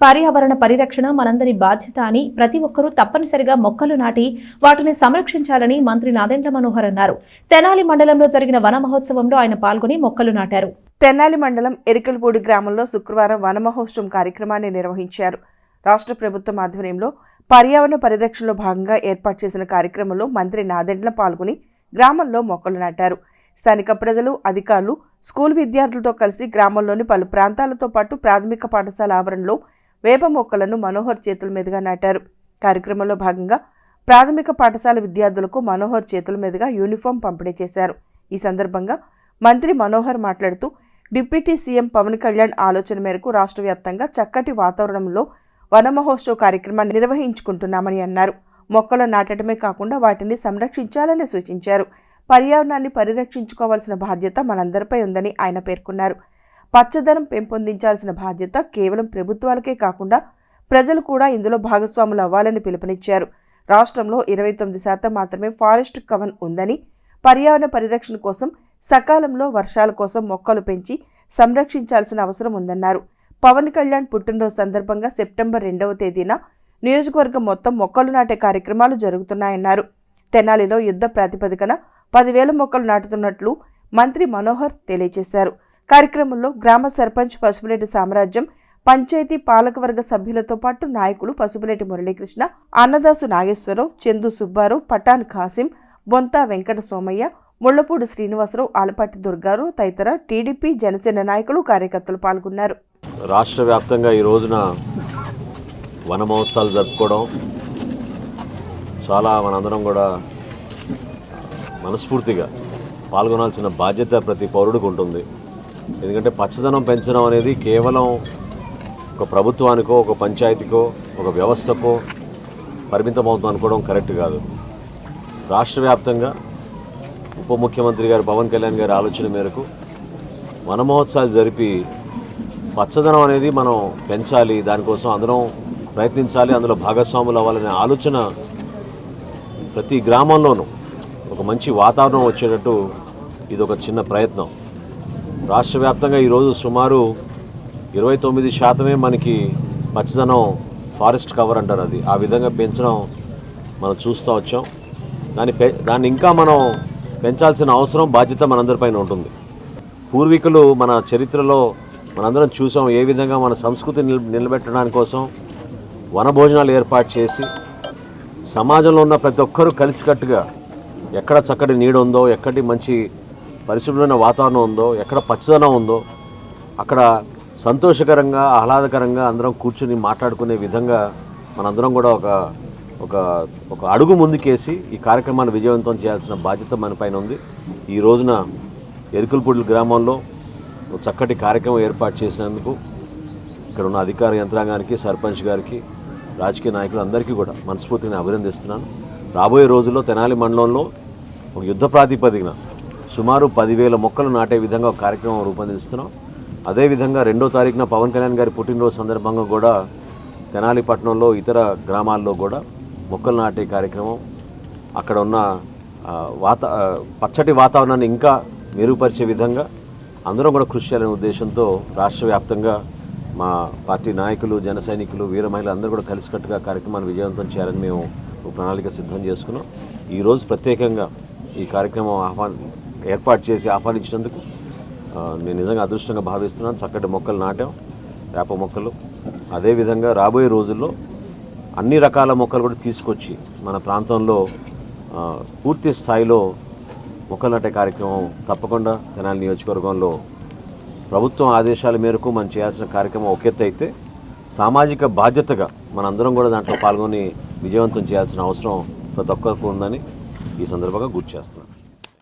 పర్యావరణ పరిరక్షణ మనందరి బాధ్యత అని ప్రతి ఒక్కరూ తప్పనిసరిగా మొక్కలు నాటి వాటిని సంరక్షించాలని మంత్రి నాదెండ్ల మనోహర్ అన్నారు. తెనాలి మండలంలో జరిగిన వన మహోత్సవంలో ఆయన పాల్గొని మొక్కలు నాటారు. తెనాలి మండలం ఎరికలపూడి గ్రామంలో శుక్రవారం వనమహోత్సవం కార్యక్రమాన్ని నిర్వహించారు. రాష్ట్ర ప్రభుత్వం ఆధ్వర్యంలో పర్యావరణ పరిరక్షణలో భాగంగా ఏర్పాటు చేసిన కార్యక్రమంలో మంత్రి నాదెండ్ల పాల్గొని గ్రామంలో మొక్కలు నాటారు. స్థానిక ప్రజలు అధికారులు స్కూల్ విద్యార్థులతో కలిసి గ్రామంలోని పలు ప్రాంతాలతో పాటు ప్రాథమిక పాఠశాల ఆవరణలో వేప మొక్కలను మనోహర్ చేతుల మీదుగా నాటారు. కార్యక్రమంలో భాగంగా ప్రాథమిక పాఠశాల విద్యార్థులకు మనోహర్ చేతుల మీదుగా యూనిఫామ్ పంపిణీ చేశారు. ఈ సందర్భంగా మంత్రి మనోహర్ మాట్లాడుతూ డిప్యూటీ సీఎం పవన్ కళ్యాణ్ ఆలోచన మేరకు రాష్ట్ర వ్యాప్తంగా చక్కటి వాతావరణంలో వన మహోత్సవ కార్యక్రమాన్ని నిర్వహించుకుంటున్నామని అన్నారు. మొక్కలు నాటడమే కాకుండా వాటిని సంరక్షించాలని సూచించారు. పర్యావరణాన్ని పరిరక్షించుకోవాల్సిన బాధ్యత మనందరిపై ఉందని ఆయన పేర్కొన్నారు. పచ్చదనం పెంపొందించాల్సిన బాధ్యత కేవలం ప్రభుత్వాలకే కాకుండా ప్రజలు కూడా ఇందులో భాగస్వాములు అవ్వాలని పిలుపునిచ్చారు. రాష్ట్రంలో ఇరవై తొమ్మిది శాతం మాత్రమే ఫారెస్ట్ కవన్ ఉందని పర్యావరణ పరిరక్షణ కోసం సకాలంలో వర్షాల కోసం మొక్కలు పెంచి సంరక్షించాల్సిన అవసరం ఉందన్నారు. పవన్ కళ్యాణ్ పుట్టినరోజు సందర్భంగా సెప్టెంబర్ రెండవ తేదీన నియోజకవర్గం మొత్తం మొక్కలు నాటే కార్యక్రమాలు జరుగుతున్నాయన్నారు. తెనాలిలో యుద్ధ ప్రాతిపదికన పదివేల మొక్కలు నాటుతున్నట్లు మంత్రి మనోహర్ తెలియజేశారు. కార్యక్రమంలో గ్రామ సర్పంచ్ పసుపులేటి సామ్రాజ్యం పంచాయతీ పాలకవర్గ సభ్యులతో పాటు నాయకులు పసుపులేటి మురళీకృష్ణ అన్నదాసు నాగేశ్వరరావు చందు సుబ్బారావు పఠాన్ ఖాసిం బొంతా వెంకట సోమయ్య ముళ్ళపూడి శ్రీనివాసరావు ఆలపాటి దుర్గారు తదితర టీడీపీ జనసేన నాయకులు కార్యకర్తలు పాల్గొన్నారు. రాష్ట్ర వ్యాప్తంగా ఈ రోజున వన మహోత్సవాలు జరుపుకోవడం చాలా మనందరం కూడా మనస్ఫూర్తిగా పాల్గొనాల్సిన బాధ్యత ప్రతి పౌరుడికి ఉంటుంది. ఎందుకంటే పచ్చదనం పెంచడం అనేది కేవలం ఒక ప్రభుత్వానికో ఒక పంచాయతీకో ఒక వ్యవస్థకో పరిమితమవుతుంది అనుకోవడం కరెక్ట్ కాదు. రాష్ట్ర వ్యాప్తంగా ఉప ముఖ్యమంత్రి గారు పవన్ కళ్యాణ్ గారి ఆలోచన మేరకు వన మహోత్సవాలు జరిపి పచ్చదనం అనేది మనం పెంచాలి దానికోసం అందరం ప్రయత్నించాలి అందులో భాగస్వాములు అవ్వాలనే ఆలోచన ప్రతి గ్రామంలోనూ ఒక మంచి వాతావరణం వచ్చేటట్టు ఇది ఒక చిన్న ప్రయత్నం. రాష్ట్ర వ్యాప్తంగా ఈరోజు సుమారు ఇరవై తొమ్మిది శాతమే మనకి పచ్చదనం ఫారెస్ట్ కవర్ అంటారు అది. ఆ విధంగా పెంచడం మనం చూస్తూ వచ్చాం. దాన్ని పె దాన్ని ఇంకా మనం పెంచాల్సిన అవసరం బాధ్యత మనందరిపైన ఉంటుంది. పూర్వీకులు మన చరిత్రలో మనందరం చూసాం ఏ విధంగా మన సంస్కృతి నిల నిలబెట్టడానికి కోసం వనభోజనాలు ఏర్పాటు చేసి సమాజంలో ఉన్న ప్రతి ఒక్కరూ కలిసికట్టుగా ఎక్కడ చక్కటి నీడ ఉందో ఎక్కడి మంచి పరిశుభ్రమైన వాతావరణం ఉందో ఎక్కడ పచ్చదనం ఉందో అక్కడ సంతోషకరంగా ఆహ్లాదకరంగా అందరం కూర్చుని మాట్లాడుకునే విధంగా మనందరం కూడా ఒక ఒక ఒక అడుగు ముందుకేసి ఈ కార్యక్రమాన్ని విజయవంతం చేయాల్సిన బాధ్యత మన పైన ఉంది. ఈ రోజున ఎరుకులపూడి గ్రామంలో ఒక చక్కటి కార్యక్రమం ఏర్పాటు చేసినందుకు ఇక్కడ ఉన్న అధికార యంత్రాంగానికి సర్పంచ్ గారికి రాజకీయ నాయకులందరికీ కూడా మనస్ఫూర్తిని అభినందిస్తున్నాను. రాబోయే రోజుల్లో తెనాలి మండలంలో ఒక యుద్ధ ప్రాతిపదికన సుమారు పదివేల మొక్కలు నాటే విధంగా ఒక కార్యక్రమం రూపొందిస్తున్నాం. అదేవిధంగా రెండో తారీఖున పవన్ కళ్యాణ్ గారి పుట్టినరోజు సందర్భంగా కూడా తెనాలిపట్నంలో ఇతర గ్రామాల్లో కూడా మొక్కలు నాటే కార్యక్రమం. అక్కడ ఉన్న వాత పచ్చటి వాతావరణాన్ని ఇంకా మెరుగుపరిచే విధంగా అందరం కూడా కృషి చేయాలనే ఉద్దేశంతో రాష్ట్ర వ్యాప్తంగా మా పార్టీ నాయకులు జన సైనికులు వీర మహిళలు అందరూ కూడా కలిసికట్టుగా కార్యక్రమాన్ని విజయవంతం చేయాలని మేము ప్రణాళిక సిద్ధం చేసుకున్నాం. ఈరోజు ప్రత్యేకంగా ఈ కార్యక్రమం ఆహ్వాన్ ఏర్పాటు చేసి ఆహ్వానించినందుకు నేను నిజంగా అదృష్టంగా భావిస్తున్నాను. చక్కటి మొక్కలు నాటాం వేప మొక్కలు. అదేవిధంగా రాబోయే రోజుల్లో అన్ని రకాల మొక్కలు కూడా తీసుకొచ్చి మన ప్రాంతంలో పూర్తి స్థాయిలో మొక్కలు నాటే కార్యక్రమం తప్పకుండా తెనాలి నియోజకవర్గంలో ప్రభుత్వం ఆదేశాల మేరకు మనం చేయాల్సిన కార్యక్రమం ఒక అయితే సామాజిక బాధ్యతగా మనందరం కూడా దాంట్లో పాల్గొని విజయవంతం చేయాల్సిన అవసరం ప్రతి ఒక్కరికి ఉందని ఈ సందర్భంగా గుర్తు చేస్తున్నాను.